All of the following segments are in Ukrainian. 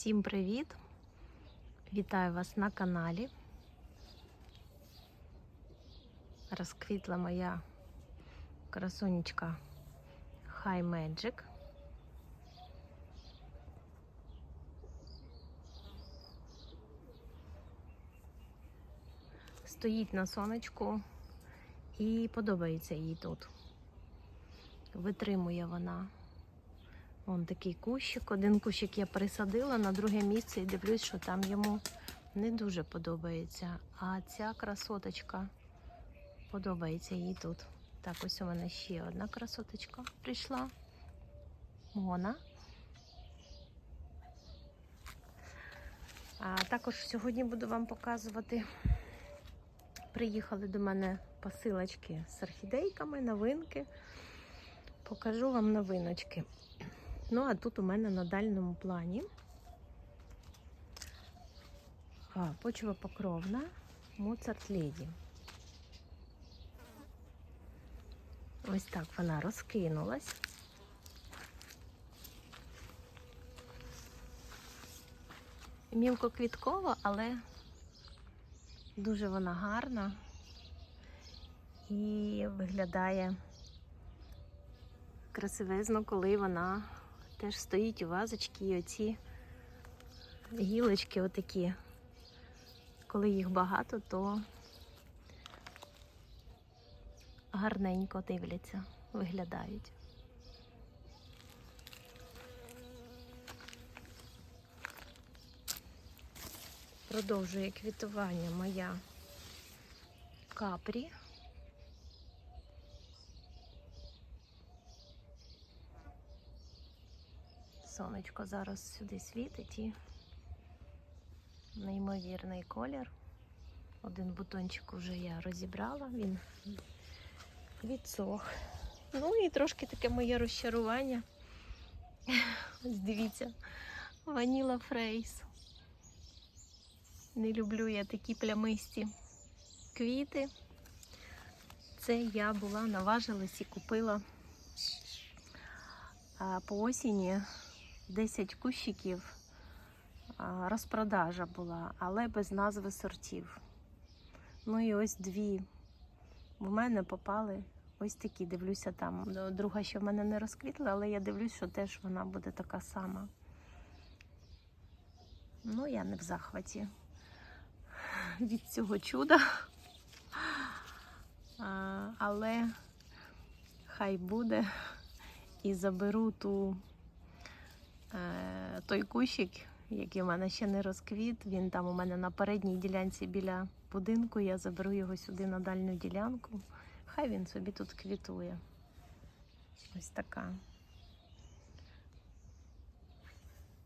Всім привіт! Вітаю вас на каналі. Розквітла моя красунечка High Magic. Стоїть на сонечку і подобається їй тут. Витримує вона. Вон такий кущик. Один кущик я пересадила на друге місце і дивлюсь, що там йому не дуже подобається. А ця красоточка подобається їй тут. Так, ось у мене ще одна красоточка прийшла. Мона. А також сьогодні буду вам показувати. Приїхали до мене посилочки з орхідейками, новинки. Покажу вам новиночки. Ну, а тут у мене на дальньому плані а, почвопокровна Моцарт Леді. Ось так вона розкинулась. Мілкоквіткова, але дуже вона гарна і виглядає красивезно, коли вона теж стоїть у вазочці і оці гілочки отакі. Коли їх багато, то гарненько дивляться, виглядають. Продовжує квітування моя капрі. Сонечко зараз сюди світить і неймовірний колір. Один бутончик вже я розібрала, він відсох. Ну і трошки таке моє розчарування. Ось дивіться, ваніла фрейс. Не люблю я такі плямисті квіти. Це я була наважилась і купила по осені 10 кущиків. Розпродажа була, але без назви сортів. Ну і ось дві в мене попали ось такі. Дивлюся там. Друга ще в мене не розквітла, але я дивлюсь, що теж вона буде така сама. Ну, я не в захваті від цього чуда. Але хай буде і заберу ту, той кущик, який у мене ще не розквіт. Він там у мене на передній ділянці біля будинку. Я заберу його сюди на дальню ділянку. Хай він собі тут квітує. Ось така.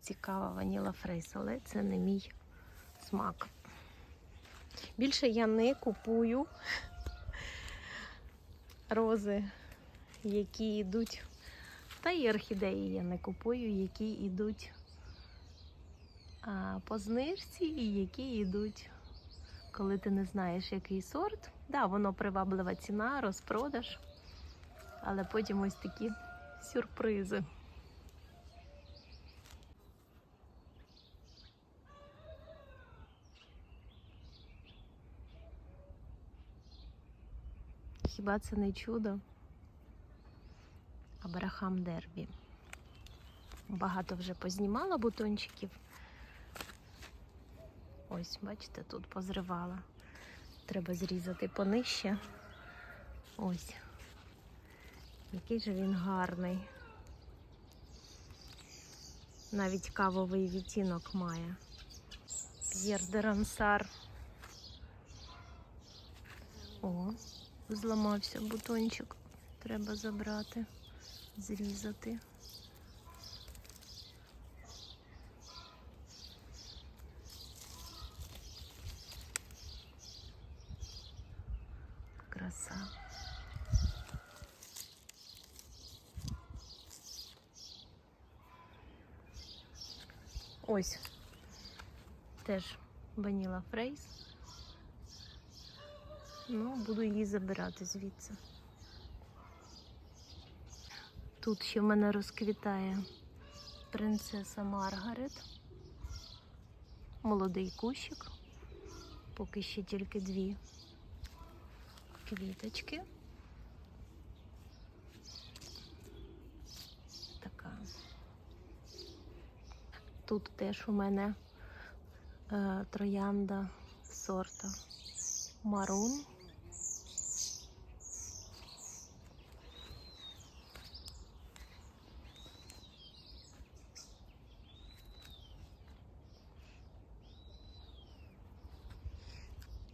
Цікава ваніла фрейс, але це не мій смак. Більше я не купую рози, які йдуть. Та і орхідеї я не купую, які йдуть по знижці і які йдуть, коли ти не знаєш, який сорт. Да, воно приваблива ціна, розпродаж, але потім ось такі сюрпризи. Хіба це не чудо? Абрахам Дербі. Багато вже познімала бутончиків. Ось, бачите, тут позривала. Треба зрізати понижче. Ось. Який же він гарний. Навіть кавовий відтінок має. П'єр де Рансар. О, зламався бутончик. Треба забрати, зрізати. Краса. Ось теж ваніла фрейс. Ну, буду її забирати звідси. Тут ще в мене розквітає принцеса Маргарет. молодий кущик. Поки ще тільки дві квіточки. Така. Тут теж у мене е, троянда сорта Марун.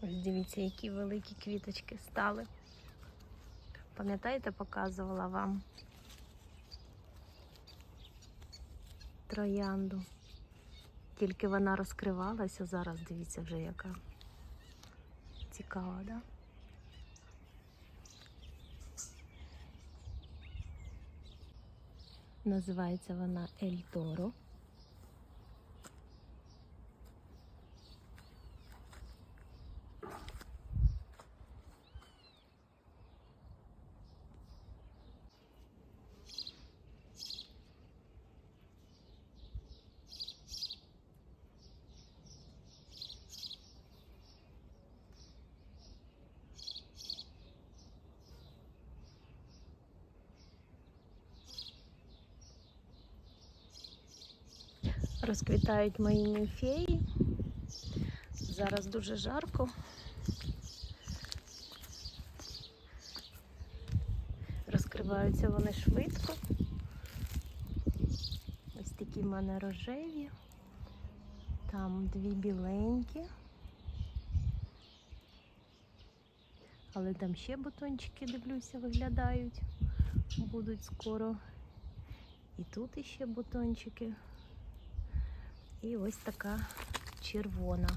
Ось дивіться, які великі квіточки стали. Пам'ятаєте, показувала вам троянду. Тільки вона розкривалася, зараз дивіться вже яка цікава, да? Називається вона Ель Торо. Розквітають мої німфеї. Зараз дуже жарко. Розкриваються вони швидко. Ось такі в мене рожеві. Там дві біленькі. Але там ще бутончики, дивлюся, виглядають. Будуть скоро. І тут іще бутончики. І ось така червона.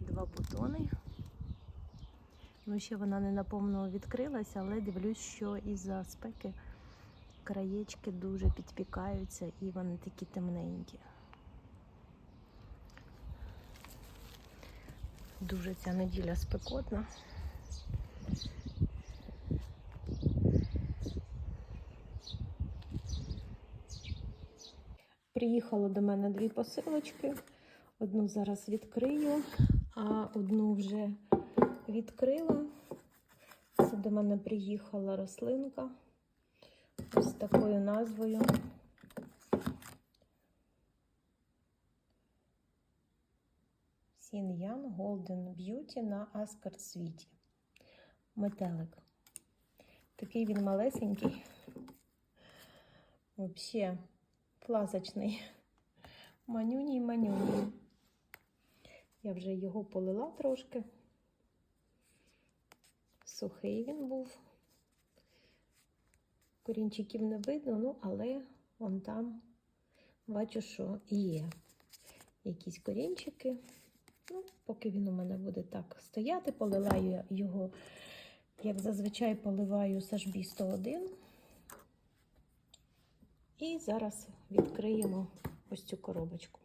Два бутони. Ну, ще вона не наповно відкрилася, але дивлюсь, що із-за спеки краєчки дуже підпікаються і вони такі темненькі. Дуже ця неділя спекотна. Приїхало до мене дві посилочки. Одну зараз відкрию, а одну вже відкрила. Це до мене приїхала рослинка ось такою назвою. Сін'ян Golden Beauty на Аскард світі. Метелик. Такий він малесенький. Взагалі пласочний. Манюній манюній. Я вже його полила трошки. Сухий він був. Корінчиків не видно, ну, але вон там бачу, що є якісь корінчики. Ну, поки він у мене буде так стояти, полила я його, як зазвичай поливаю сажбі 101. І зараз відкриємо ось цю коробочку.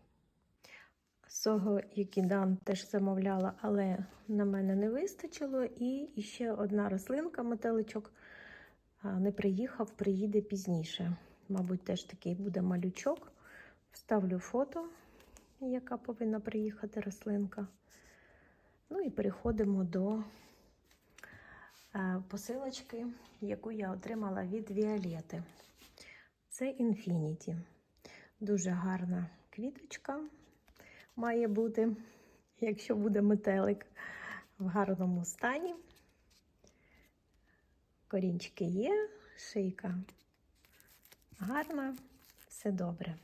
Сого Юкідан теж замовляла, але на мене не вистачило. І ще одна рослинка, метеличок, не приїхав, приїде пізніше. Мабуть, теж такий буде малючок. Вставлю фото, яка повинна приїхати рослинка. Ну і переходимо до посилочки, яку я отримала від Віолети. Це Infinity. Дуже гарна квіточка має бути, якщо буде метелик в гарному стані. Корінчики є, шийка гарна, все добре.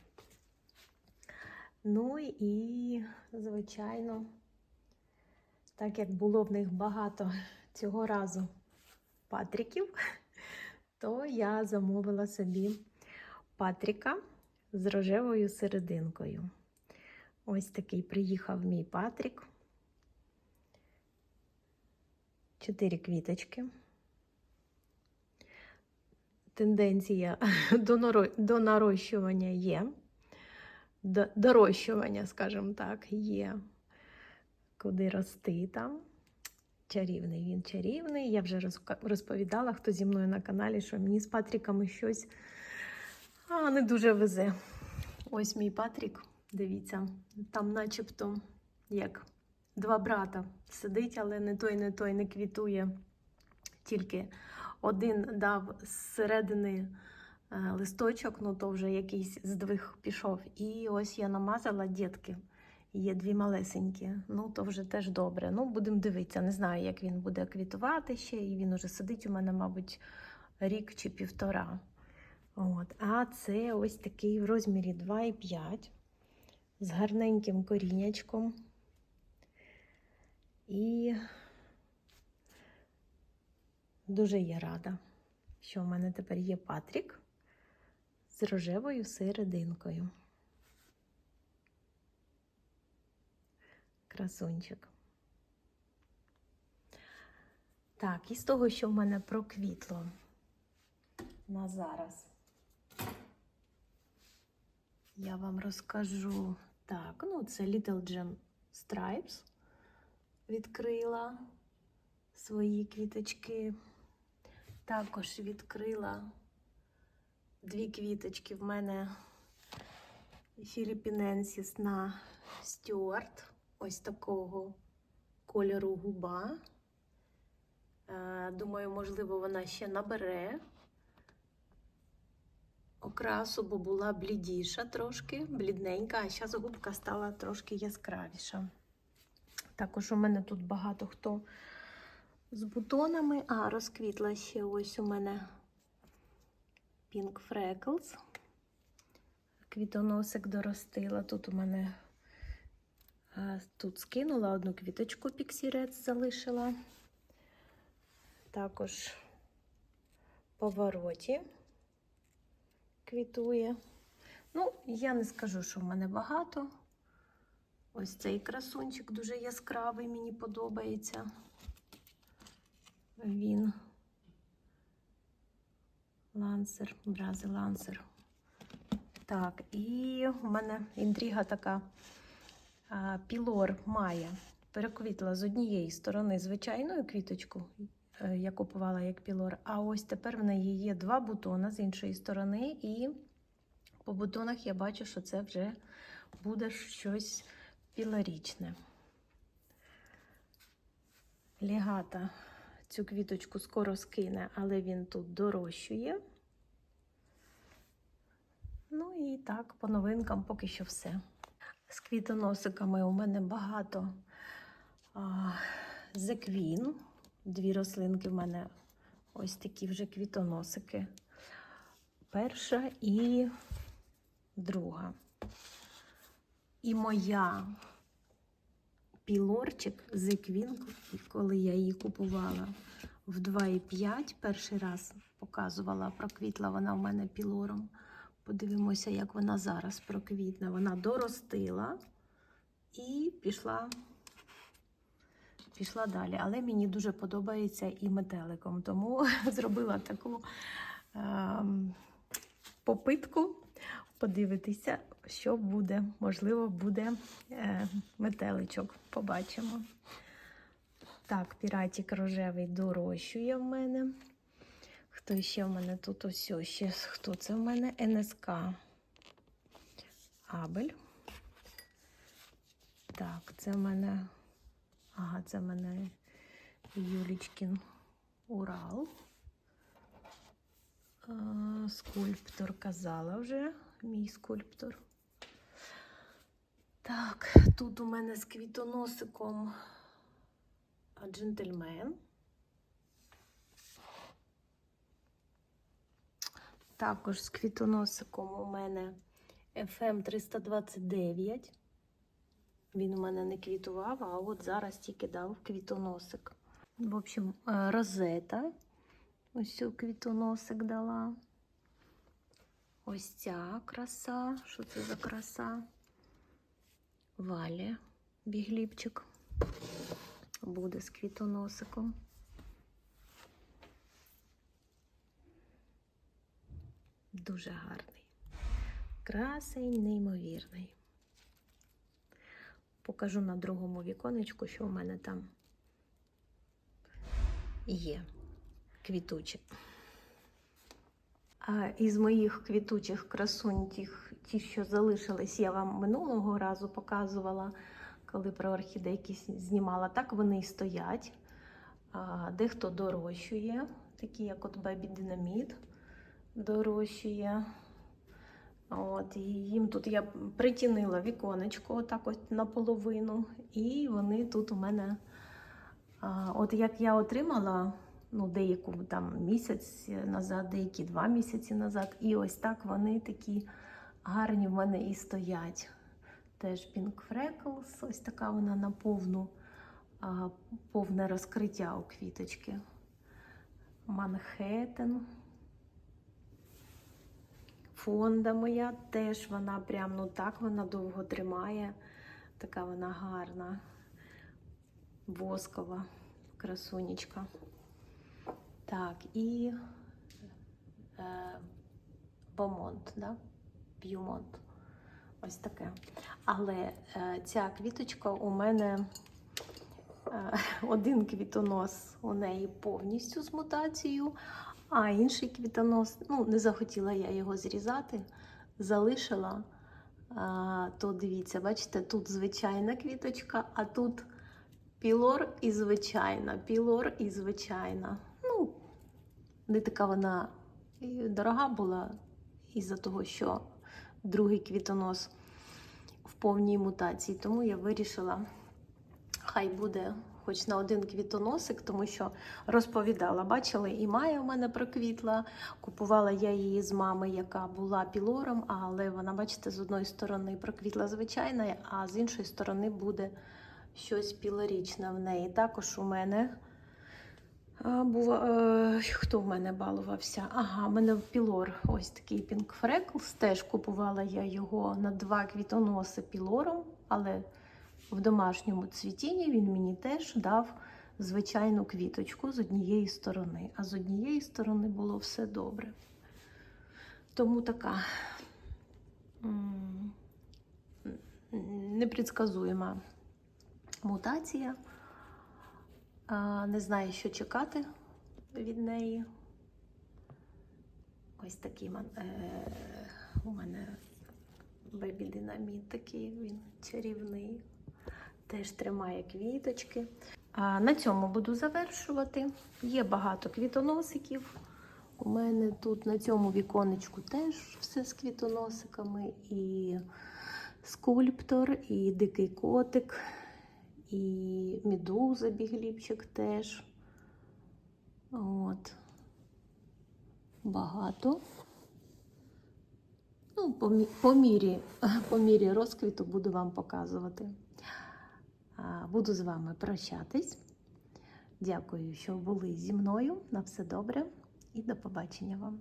Ну і, звичайно, так як було в них багато цього разу патриків, то я замовила собі Патріка з рожевою серединкою. Ось такий приїхав мій Патрік. Чотири квіточки. Тенденція до нарощування є. Дорощування, скажімо так, є. Куди рости там. Чарівний він чарівний. Я вже розповідала, хто зі мною на каналі, що мені з Патріками щось а, не дуже везе. Ось мій Патрік Дивіться, там начебто як два брата сидить, але не той, не той не квітує. Тільки один дав зсередини е, листочок, ну то вже якийсь здвиг пішов. І ось я намазала дітки. Є дві малесенькі, ну то вже теж добре. Ну, будемо дивитися. Не знаю, як він буде квітувати ще, і він уже сидить у мене, мабуть, рік чи півтора. От. А це ось такий в розмірі 2,5 з гарненьким корінячком. І дуже я рада, що в мене тепер є Патрік з рожевою серединкою. Красунчик. Так, і з того, що в мене проквітло на зараз, я вам розкажу. Так, ну це Little Gem Stripes. Відкрила свої квіточки. Також відкрила дві квіточки в мене Філіпіненсіс на Стюарт. Ось такого кольору губа. Е, Думаю, можливо, вона ще набере окрасу, бо була блідіша трошки, блідненька, а зараз губка стала трошки яскравіша. Також у мене тут багато хто з бутонами. А, розквітла ще ось у мене Pink Freckles. Квітоносик доростила. Тут у мене тут скинула одну квіточку піксірець залишила. Також повороті квітує. Ну, я не скажу, що в мене багато. Ось цей красунчик дуже яскравий, мені подобається. Він лансер, брази лансер. Так, і в мене інтрига така. Пілор Майя переквітла з однієї сторони звичайною квіточку, я купувала як пілор, а ось тепер в неї є два бутона з іншої сторони, і по бутонах я бачу, що це вже буде щось пілорічне. Лігата цю квіточку скоро скине, але він тут дорощує. Ну і так, по новинкам поки що все. З квітоносиками у мене багато зеквін. Дві рослинки в мене ось такі вже квітоносики. Перша і друга. І моя пілорчик зеквін, коли я її купувала в 2,5, перший раз показувала, проквітла вона в мене пілором. Подивимося, як вона зараз проквітне. Вона доростила і пішла пішла далі. Але мені дуже подобається і метеликом, тому зробила таку е, попитку подивитися, що буде. Можливо, буде е, метеличок. Побачимо. Так, піратік рожевий дорощує в мене. Хто ще в мене тут ось ще? Хто це в мене? НСК Абель. Так, це в мене. Ага, це в мене Юлічкін Урал. Скульптор казала вже, мій скульптор. Так, тут у мене з квітоносиком джентльмен. Також з квітоносиком у мене FM 329. Він у мене не квітував, а от зараз тільки дав квітоносик. В общем, е, розета. Ось цю квітоносик дала. Ось ця краса. Що це за краса? Валі, бігліпчик. Буде з квітоносиком. Дуже гарний. Красень, неймовірний. Покажу на другому віконечку, що у мене там є квітуче. А із моїх квітучих красунь тих ті, що залишились, я вам минулого разу показувала, коли про орхідейки знімала. Так вони і стоять. А, дехто дорощує, такі як от Бебі Динаміт дорощує. От, і їм тут я притінила віконечко отак от наполовину, і вони тут у мене. А, от як я отримала ну, деяку там місяць назад, деякі два місяці назад, і ось так вони такі гарні в мене і стоять. Теж Pink Freckles, ось така вона на повну, а, повне розкриття у квіточки. Манхеттен. Фонда моя теж вона прям, ну так вона довго тримає. Така вона гарна, воскова красунечка. Так, і е, Бомонт, да? Б'юмонт. Ось таке. Але е, ця квіточка у мене е, один квітонос у неї повністю з мутацією, а інший квітонос, ну, не захотіла я його зрізати, залишила. А, то дивіться, бачите, тут звичайна квіточка, а тут пілор і звичайна, пілор і звичайна. Ну, не така вона дорога була із-за того, що другий квітонос в повній мутації. Тому я вирішила, хай буде хоч на один квітоносик, тому що розповідала, бачили, і Майя у мене проквітла. Купувала я її з мами, яка була пілором, але вона, бачите, з одної сторони проквітла звичайна, а з іншої сторони буде щось пілорічне в неї. Також у мене. А, був, е, хто в мене балувався? Ага, в мене пілор, ось такий Freckles. Теж купувала я його на два квітоноси пілором, але в домашньому цвітінні він мені теж дав звичайну квіточку з однієї сторони. А з однієї сторони було все добре. Тому така м, непредсказуема мутація. Не знаю, що чекати від неї. Ось такий е, у мене бебі динаміт такий, він чарівний. Теж тримає квіточки. А, на цьому буду завершувати. Є багато квітоносиків. У мене тут на цьому віконечку теж все з квітоносиками. І скульптор, і дикий котик, і медуза бігліпчик теж. От. Багато. Ну, по, мі- по, мірі, по мірі розквіту буду вам показувати. Буду з вами прощатись. Дякую, що були зі мною. На все добре і до побачення вам.